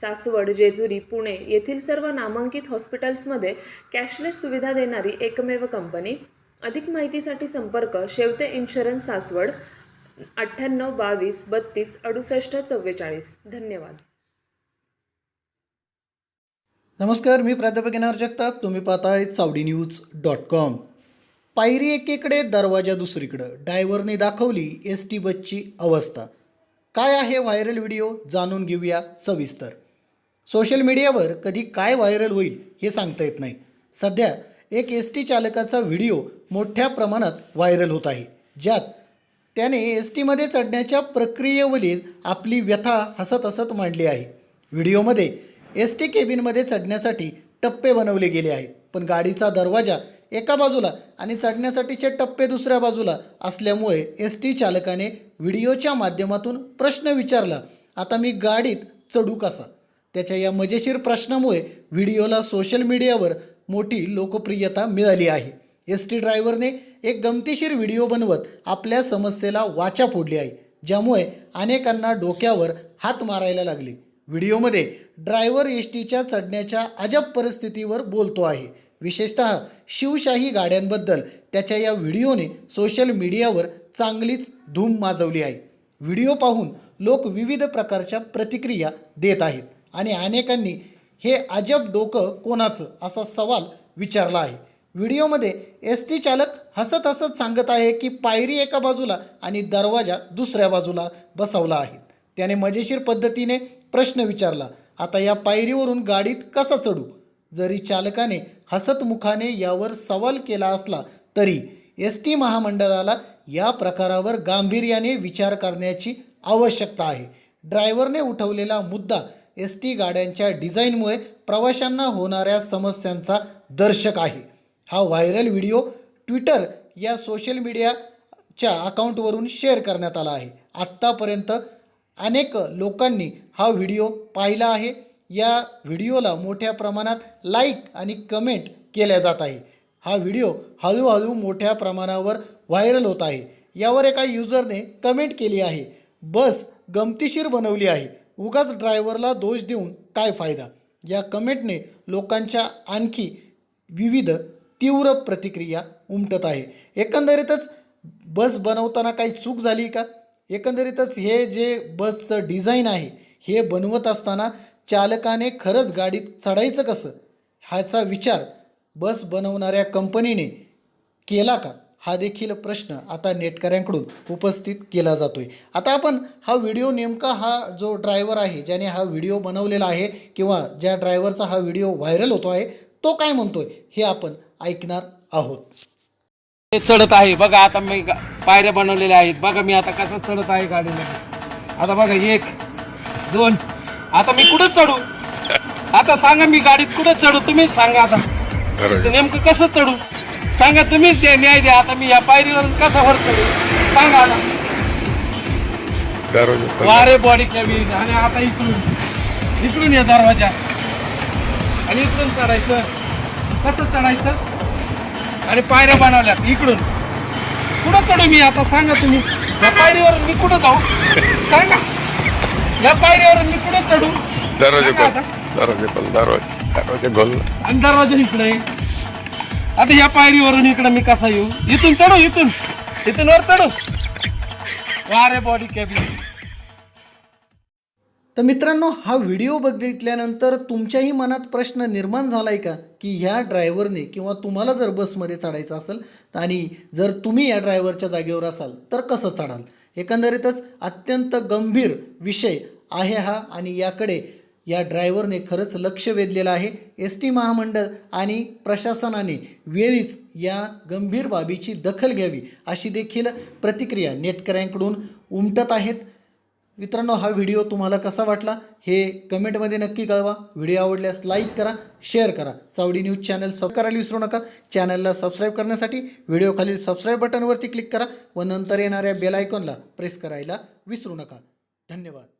सासवड जेजुरी पुणे येथील सर्व नामांकित हॉस्पिटल्समध्ये कॅशलेस सुविधा देणारी एकमेव कंपनी. अधिक माहितीसाठी संपर्क शेवते इन्शुरन्स सासवड अठ्ठ्याण्णव बावीस बत्तीस अडुसष्ट चव्वेचाळीस. धन्यवाद. नमस्कार मी प्राध्यापक येणार जगताप. तुम्ही पाहताय चावडी न्यूज डॉट कॉम. पायरी एकीकडे दरवाजा दुसरीकडं. डायव्हरने दाखवली एस टी बसची अवस्था. काय आहे व्हायरल व्हिडिओ? जाणून घेऊया सविस्तर. सोशल मीडियावर कधी काय व्हायरल होईल हे सांगता येत नाही. सध्या एक एस टी चालकाचा व्हिडिओ मोठ्या प्रमाणात व्हायरल होत आहे ज्यात त्याने एस टीमध्ये चढण्याच्या प्रक्रियेवरील आपली व्यथा हसत हसत मांडली आहे. व्हिडिओमध्ये एस टी केबिनमध्ये चढण्यासाठी टप्पे बनवले गेले आहेत पण गाडीचा दरवाजा एका बाजूला आणि चढण्यासाठीचे टप्पे दुसऱ्या बाजूला असल्यामुळे एस टी चालकाने व्हिडिओच्या माध्यमातून प्रश्न विचारला आता मी गाडीत चढू कसा? त्याच्या या मजेशीर प्रश्नामुळे व्हिडिओला सोशल मीडियावर मोठी लोकप्रियता मिळाली आहे. एस टी ड्रायव्हरने एक गमतीशीर व्हिडिओ बनवत आपल्या समस्येला वाचा फोडली आहे ज्यामुळे अनेकांना डोक्यावर हात मारायला लागले. व्हिडिओमध्ये ड्रायव्हर एस टीच्या चढण्याच्या अजब परिस्थितीवर बोलतो आहे. विशेषतः शिवशाही गाड्यांबद्दल त्याच्या या व्हिडिओने सोशल मीडियावर चांगलीच धूम माजवली आहे. व्हिडिओ पाहून लोक विविध प्रकारच्या प्रतिक्रिया देत आहेत. आणि अनेकांनी हे अजब डोकं कोणाचं असा सवाल विचारला आहे. व्हिडिओमध्ये एस टी चालक हसत हसत सांगत आहे की पायरी एका बाजूला आणि दरवाजा दुसऱ्या बाजूला बसवला आहे. त्याने मजेशीर पद्धतीने प्रश्न विचारला आता या पायरीवरून गाडीत कसा चढू जरी चालकाने हसतमुखाने यावर सवाल केला असला तरी एस टी महामंडळाला या प्रकारावर गांभीर्याने विचार करण्याची आवश्यकता आहे. ड्रायव्हरने उठवलेला मुद्दा एस टी गाड्यांच्या डिझाईनमुळे प्रवाशांना होणाऱ्या समस्यांचा दर्शक आहे. हा व्हायरल व्हिडिओ ट्विटर या सोशल मीडियाच्या अकाउंटवरून शेअर करण्यात आला आहे. आत्तापर्यंत अनेक लोकांनी हा व्हिडिओ पाहिला आहे. या व्हिडिओला मोठ्या प्रमाणात लाईक आणि कमेंट केल्या जात आहे. हा व्हिडिओ हळूहळू मोठ्या प्रमाणावर व्हायरल होत आहे. यावर एका युजरने कमेंट केली आहे. बस गमतीशीर बनवली आहे. उगाच ड्रायव्हरला दोष देऊन काय फायदा? या कमेंटने लोकांच्या आणखी विविध तीव्र प्रतिक्रिया उमटत आहे. एकंदरीतच बस बनवताना काही चूक झाली का? एकंदरीतच हे जे बसचं डिझाईन आहे हे बनवत असताना चालकाने खरंच गाडीत चढायचं कसं? ह्याचा विचार बस बनवणाऱ्या कंपनीने केला का? हा देखील प्रश्न आता नेटकऱ्यांकडून उपस्थित केला जातोय. आता आपण हा व्हिडिओ नेमका हा जो ड्रायव्हर आहे ज्याने हा व्हिडिओ बनवलेला आहे किंवा ज्या ड्रायव्हरचा हा व्हिडिओ व्हायरल होतो आहे तो काय म्हणतोय हे आपण ऐकणार आहोत. ते चढत आहे. बघा आता मी गा- पायऱ्या बनवलेल्या आहेत. बघा मी आता कसं चढत आहे गाडीमध्ये आता बघा एक दोन. आता मी कुठं चढू? आता सांगा मी गाडीत कुठं चढू? तुम्हीच सांगा आता. नेमकं कसं चढू? सांगा तुम्हीच द्या न्याय द्या. आता मी या पायरीवर कसा वर सांगा वारे बॉडी कॅबिन आणि आता इकडून इकडून या दरवाजा. आणि इकडून चढायचं. कसं चढायचं? आणि पायऱ्या बनवल्यात इकडून. कुठं चढू मी आता? सांगा तुम्ही. या पायरीवर मी कुठं जाऊ? सांगा. या पायरीवर मी कुठं चढू? दरवाजा सांगा खोल आता. दरवाजा दरवाजा दरवाजा खोल आणि दरवाजा इकडे. आता या पायरीवरून इकडे मी कसा येऊ? इथून चढू इथून. इथून वर चढू. अरे बॉडी कॅबिन तर मित्रांनो हा व्हिडिओ बघितल्यानंतर तुमच्याही मनात प्रश्न निर्माण झाला आहे का? की ह्या ड्रायव्हरने किंवा तुम्हाला जर बसमध्ये चढायचं असेल तर आणि जर तुम्ही या ड्रायव्हरच्या जागेवर असाल तर कसं चढाल? एकंदरीतच अत्यंत गंभीर विषय आहे हा आणि याकडे या ड्रायव्हरने खरंच लक्ष वेधलेलं आहे. एस टी महामंडळ आणि प्रशासनाने वेळीच या गंभीर बाबीची दखल घ्यावी अशी देखील प्रतिक्रिया नेटकऱ्यांकडून उमटत आहेत. मित्रांनो हा व्हिडिओ तुम्हाला कसा वाटला हे कमेंटमध्ये नक्की कळवा. व्हिडिओ आवडल्यास लाईक करा शेअर करा. चावडी न्यूज चॅनल सब करायला विसरू नका. चॅनलला सबस्क्राईब करण्यासाठी व्हिडिओ खालील सबस्क्राईब बटनवरती क्लिक करा व नंतर येणाऱ्या बेल आयकॉनला प्रेस करायला विसरू नका. धन्यवाद.